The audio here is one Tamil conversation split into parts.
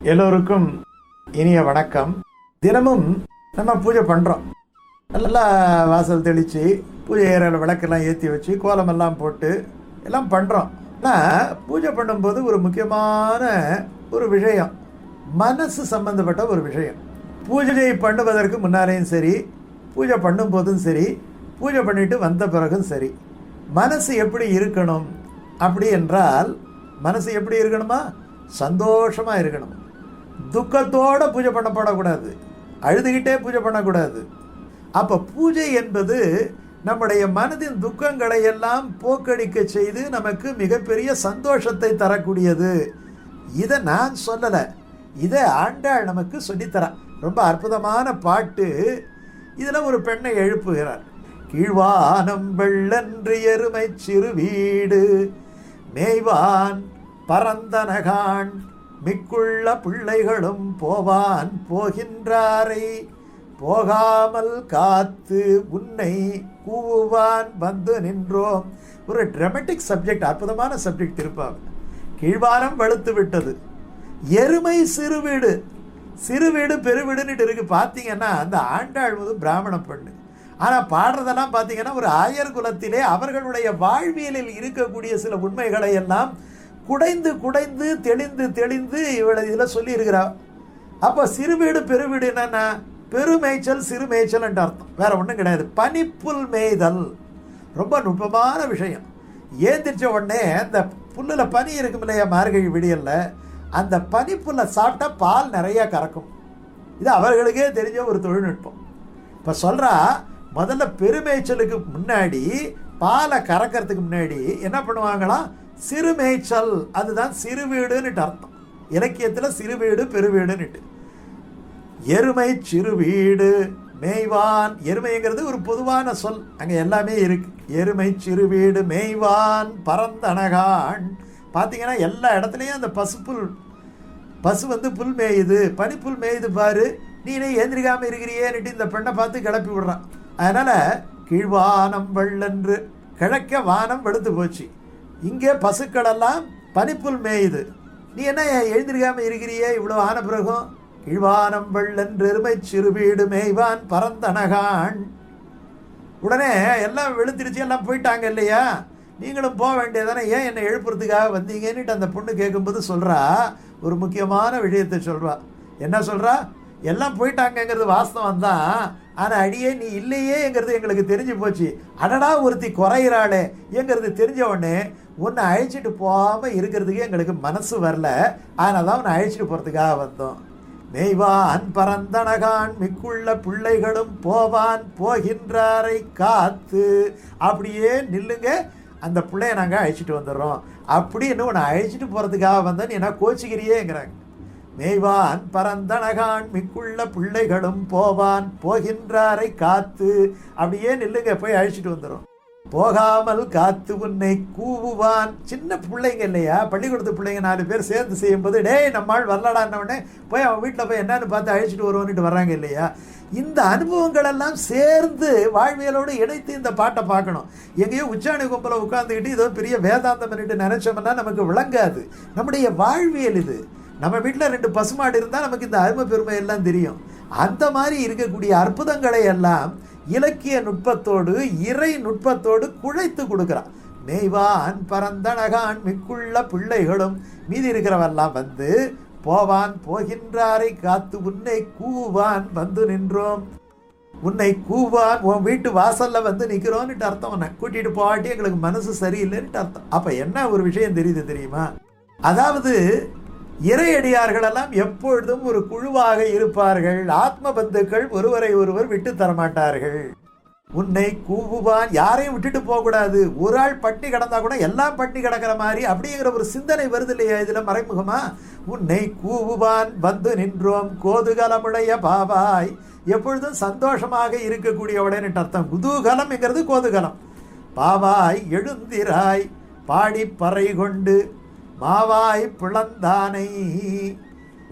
எல்லோருக்கும் இனிய வணக்கம். தினமும் நம்ம பூஜை பண்ணுறோம் நல்லா வாசல் தெளித்து பூஜை ஏரியாவில் விளக்கெல்லாம் ஏற்றி வச்சு கோலமெல்லாம் போட்டு எல்லாம் பண்ணுறோம் ஆனால் பூஜை பண்ணும்போது ஒரு முக்கியமான ஒரு விஷயம். மனசு சம்பந்தப்பட்ட ஒரு விஷயம். பூஜை பண்ணுவதற்கு முன்னாலேயும் சரி பூஜை பண்ணும்போதும் சரி பூஜை பண்ணிட்டு வந்த பிறகும் சரி. மனசு எப்படி இருக்கணும்? அப்படி என்றால் மனசு எப்படி இருக்கணுமா? சந்தோஷமாக இருக்கணும். துக்கத்தோடு பூஜை பண்ணப்படக்கூடாது அழுதுகிட்டே பூஜை பண்ணக்கூடாது. அப்போ பூஜை என்பது நம்முடைய மனதின் துக்கங்களை எல்லாம் போக்கடிக்க செய்து நமக்கு மிகப்பெரிய சந்தோஷத்தை தரக்கூடியது. இதை நான் சொல்லலை. இதை ஆண்டாள் நமக்கு சொல்லித்தரான் ரொம்ப அற்புதமான பாட்டு. இதில் ஒரு பெண்ணை எழுப்புகிறார். கீழ்வானம் வெள்ளன்று எருமை சிறு வீடு மேய்வான் பரந்தனகான் மிக்குள்ள பிள்ளைகளும் போவான் போகின்றாரை. போகாமல் காத்து உன்னை கூவுவான் வந்து நின்றோம். ஒரு ட்ரமெட்டிக் சப்ஜெக்ட் அற்புதமான சப்ஜெக்ட் இருப்பாங்க கீழ்வாரம் வெளுத்து விட்டது. எருமை சிறுவீடு. சிறுவீடு பெருவீடுன்னுட்டு இருக்கு. பார்த்தீங்கன்னா அந்த ஆண்டாள் வந்து பிராமண பெண்ணு. ஆனால் பாடுறதெல்லாம் பார்த்தீங்கன்னா ஒரு ஆயர் குலத்திலே அவர்களுடைய வாழ்வியலில் இருக்கக்கூடிய சில உண்மைகளை எல்லாம் குடைந்து குடைந்து தெளிந்து தெளிந்து இவளை இதில் சொல்லி அப்போ சிறுவீடு பெருவீடு என்னென்னா? பெருமேய்ச்சல் சிறு அர்த்தம். வேறு ஒன்றும் கிடையாது. பனிப்புல் மேய்தல். ரொம்ப நுட்பமான விஷயம். ஏந்திரிச்ச உடனே இந்த புல்லில் பனி இருக்கும் இல்லையா மார்கழி விடியல்ல அந்த பனிப்புல்லை சாப்பிட்டா பால் நிறையா கறக்கும். இது அவர்களுக்கே தெரிஞ்ச ஒரு தொழில்நுட்பம். இப்போ சொல்கிறா முதல்ல பெருமேய்ச்சலுக்கு முன்னாடி பாலை கறக்கிறதுக்கு முன்னாடி என்ன பண்ணுவாங்களாம்? சிறு மேய்ச்சல் அதுதான் சிறு சிறுவீடுன்னுட்டு அர்த்தம். இலக்கியத்தில் சிறு வீடு பெருவீடுன்னுட்டு. எருமை சிறுவீடு மேய்வான். எருமைங்கிறது ஒரு பொதுவான சொல். அங்கே எல்லாமே இருக்கு. எருமை சிறுவீடு மேய்வான் பரந்தனகான். பார்த்தீங்கன்னா எல்லா இடத்துலையும் அந்த பசுப்புல் பசு வந்து புல் மேயுது. பனிப்புல் மேயுது பாரு. நீனே ஏந்திரிக்காமல் இருக்கிறியேன்னுட்டு இந்த பெண்ணை பார்த்து கிளப்பி விடுறான். அதனால் கீழ்வானம் வெள்ளன்று கிழக்க வானம் வெளுத்து போச்சு. இங்கே பசுக்களெல்லாம் பனிப்புல் மேயுது. நீ என்ன எழுந்திருக்காம இருக்கிறியே? இவ்வளோ ஆன பிறகும் கீழ்வானம் வெள்ளன்று எருமை சிறுவீடு மேய்வான் பரந்தனகான். உடனே எல்லாம் வெளுத்திருச்சு எல்லாம் போயிட்டாங்க இல்லையா? நீங்களும் போக வேண்டியதானே ஏன் என்னை எழுப்புறதுக்காக வந்தீங்கன்னுட்டு அந்த பொண்ணு கேட்கும்போது சொல்கிறா ஒரு முக்கியமான விஷயத்தை சொல்கிறா என்ன சொல்கிறா எல்லாம் போயிட்டாங்கங்கிறது வாஸ்தவம் தான் ஆனால் அடியே நீ இல்லையேங்கிறது எங்களுக்கு தெரிஞ்சு போச்சு. அடடா ஒருத்தி குறையிறாளே. எங்கிறது தெரிஞ்ச உடனே உன்னை அழைச்சிட்டு போகாமல் இருக்கிறதுக்கு எங்களுக்கு மனசு வரல. அதனால தான் உன்னை அழைச்சிட்டு போகிறதுக்காக வந்தோம். மேய்வான் பரந்தனகான் மிக்குள்ள பிள்ளைகளும் போவான் போகின்றாரை காத்து. அப்படியே நில்லுங்க அந்த பிள்ளைய நாங்கள் அழைச்சிட்டு வந்துடுறோம். அப்படின்னு உன்னை அழைச்சிட்டு போகிறதுக்காக வந்தேன்னு என்ன கோச்சிக்கிறியேங்கிறாங்க. மேய்வான் பரந்தனகான் மிக்குள்ள பிள்ளைகளும் போவான் போகின்றாரை காத்து. அப்படியே நில்லுங்க போய் அழைச்சிட்டு வந்துடும் போகாமல் காத்து உன்னை கூவுவான். சின்ன பிள்ளைங்க இல்லையா? பள்ளிக்கூடத்து பிள்ளைங்க நாலு பேர் சேர்ந்து செய்யும்போது டேய் நம்மால் வரலடான்னொடனே போய் அவன் வீட்டில் போய் என்னன்னு பார்த்து அழைச்சிட்டு வருவோன்னுட்டு வர்றாங்க இல்லையா? இந்த அனுபவங்கள் எல்லாம் சேர்ந்து வாழ்வியலோடு இணைத்து இந்த பாட்டை பார்க்கணும். எங்கேயோ உச்சாணி கும்பலை உட்காந்துக்கிட்டு ஏதோ பெரிய வேதாந்தம் பண்ணிட்டு நினைச்சோம்னா நமக்கு விளங்காது. நம்முடைய வாழ்வியல் இது. நம்ம வீட்டில் ரெண்டு பசுமாடு இருந்தால் நமக்கு இந்த அருமை பெருமை எல்லாம் தெரியும். அந்த மாதிரி இருக்கக்கூடிய அற்புதங்களை எல்லாம் இலக்கிய நுட்பத்தோடு இறை நுட்பத்தோடு குழைத்து கொடுக்குறான். மேய்வான் பரந்தனகான் மிக்குள்ள பிள்ளைகளும் மீதி இருக்கிறவெல்லாம் வந்து போவான் போகின்றாரை காத்து உன்னை கூவான் வந்து நின்றோம். உன்னை கூவான் உன் வீட்டு வாசல்ல வந்து நிற்கிறோன்னுட்டு அர்த்தம். உன்னை கூட்டிட்டு போகாட்டி எங்களுக்கு மனசு சரியில்லைன்ட்டு அர்த்தம். அப்போ என்ன ஒரு விஷயம் தெரியுது தெரியுமா? அதாவது இறையடியார்களெல்லாம் எப்பொழுதும் ஒரு குழுவாக இருப்பார்கள். ஆத்ம பந்துக்கள் ஒருவரை ஒருவர் விட்டு தரமாட்டார்கள். உன்னை கூவுவான். யாரையும் விட்டுட்டு போகக்கூடாது. ஒரு ஆள் பட்டி கிடந்தா கூட எல்லாம் பட்டி கிடக்கிற மாதிரி அப்படிங்கிற ஒரு சிந்தனை வருது இல்லையா இதில் மறைமுகமா? உன்னை கூவுவான். வந்து நின்றோம். கோதுகலமுடைய பாபாய். எப்பொழுதும் சந்தோஷமாக இருக்கக்கூடியவுடன் அர்த்தம். குதூகலம்ங்கிறது கோதுகலம். பாவாய் எழுந்திராய். பாடி பறை கொண்டு மாவாய் பிளந்தானை.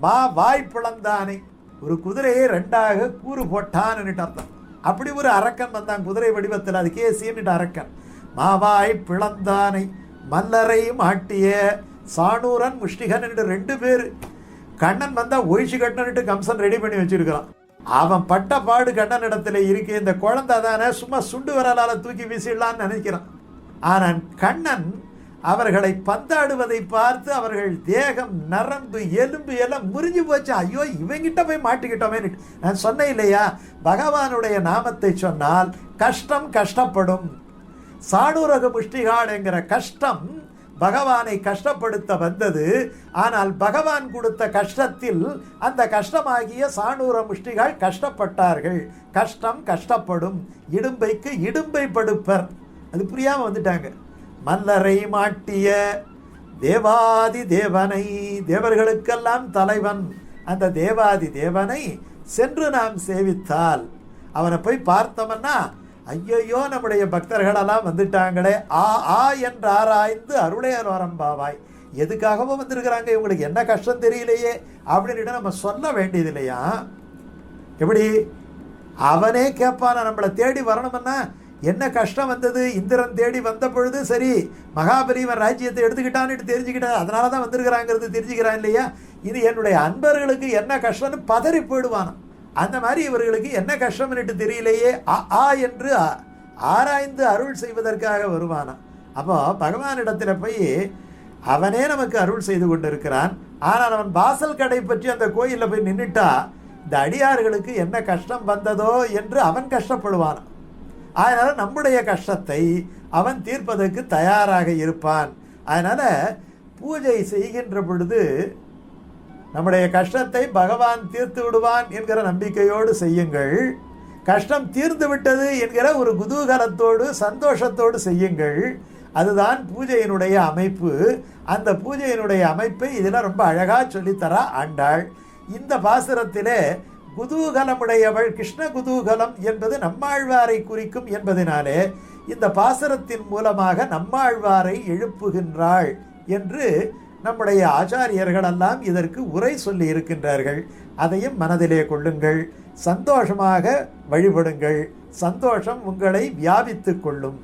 மா வாய் பிளந்தானை. ஒரு குதிரையை ரெண்டாக கூறு போட்டான்னுட்டு அர்த்தம். அப்படி ஒரு அரக்கன் வந்தான் குதிரை வடிவத்தில் அது கேசின்னுட்டு அரக்கன். மாவாய் பிளந்தானை மல்லரை மாட்டிய சாணூரன் முஷ்டிகன் என்று ரெண்டு பேர். கண்ணன் வந்தால் ஒழிச்சு கட்டணுட்டு கம்சன் ரெடி பண்ணி வச்சிருக்கிறான். அவன் பட்ட பாடு கண்ணன் இடத்துல இருக்கு இந்த குழந்தை தானே சும்மா சுண்டு விரலால தூக்கி வீசிடலான்னு நினைக்கிறான். ஆனால் கண்ணன் அவர்களை பந்தாடுவதை பார்த்து அவர்கள் தேகம் நரம்பு எலும்பு எல்லாம் முறிஞ்சு போச்சு. ஐயோ இவங்கிட்ட போய் மாட்டிக்கிட்டோமே நான் சொன்னேன் இல்லையா? பகவானுடைய நாமத்தை சொன்னால் கஷ்டம் கஷ்டப்படும். சாணூரக முஷ்டிகாள் என்கிற கஷ்டம் பகவானை கஷ்டப்படுத்த வந்தது. ஆனால் பகவான் கொடுத்த கஷ்டத்தில் அந்த கஷ்டமாகிய சாணூர முஷ்டிகள் கஷ்டப்பட்டார்கள். கஷ்டம் கஷ்டப்படும். இடும்பைக்கு இடும்பை படுப்பர். அது புரியாமல் வந்துட்டாங்க. மல்லரை மாட்டிய தேவாதி தேவனை தேவர்களுக்கெல்லாம் தலைவன். அந்த தேவாதி தேவனை சென்று நாம் சேவித்தால் அவனை போய் பார்த்தோம்னா ஐயையோ நம்முடைய பக்தர்களெல்லாம் வந்துட்டாங்களே. ஆ ஆ என்று ஆராய்ந்து அருளையர் வரம்பாவாய் எதுக்காகவும் வந்திருக்கிறாங்க? இவங்களுக்கு என்ன கஷ்டம் தெரியலையே அப்படின்னு நம்ம சொல்ல வேண்டியது இல்லையா எப்படி? அவனே கேட்பான நம்மளை தேடி வரணும்னா என்ன கஷ்டம் வந்தது? இந்திரன் தேடி வந்த பொழுது சரி மகாபலிவன் ராஜ்யத்தை எடுத்துக்கிட்டான்னு தெரிஞ்சுக்கிட்டா அதனால தான் வந்திருக்கிறாங்கிறது தெரிஞ்சுக்கிறான் இல்லையா? இது என்னுடைய அன்பர்களுக்கு என்ன கஷ்டம்னு பதறி போயிடுவானாம். அந்த மாதிரி இவர்களுக்கு என்ன கஷ்டம்னுட்டு தெரியலையே? அ ஆ என்று ஆராய்ந்து அருள் செய்வதற்காக வருவானாம். அப்போ பகவானிடத்தில் போய் அவனே நமக்கு அருள் செய்து கொண்டிருக்கிறான். ஆனால் அவன் வாசல் கடை பற்றி அந்த கோயிலில் போய் நின்றுட்டா இந்த அடியார்களுக்கு என்ன கஷ்டம் வந்ததோ என்று அவன் கஷ்டப்படுவான் அதனால் நம்முடைய கஷ்டத்தை அவன் தீர்ப்பதற்கு தயாராக இருப்பான். அதனால் பூஜை செய்கின்ற பொழுது நம்முடைய கஷ்டத்தை பகவான் தீர்த்து விடுவான் என்கிற நம்பிக்கையோடு செய்யுங்கள். கஷ்டம் தீர்ந்து விட்டது என்கிற ஒரு குதூகலத்தோடு சந்தோஷத்தோடு செய்யுங்கள். அதுதான் பூஜையினுடைய அமைப்பு. அந்த பூஜையினுடைய அமைப்பை இதில் ரொம்ப அழகாக சொல்லித்தரா ஆண்டாள். இந்த பாசுரத்திலே குதூகலமுடையவள் கிருஷ்ண குதூகலம் என்பது நம்மாழ்வாரை குறிக்கும் என்பதனாலே இந்த பாசரத்தின் மூலமாக நம்மாழ்வாரை எழுப்புகின்றாள் என்று நம்முடைய ஆச்சாரியர்களெல்லாம் இதற்கு உரை சொல்லி இருக்கின்றார்கள். அதையும் மனதிலே கொள்ளுங்கள். சந்தோஷமாக வழிபடுங்கள். சந்தோஷம் உங்களை வியாபித்து கொள்ளும்.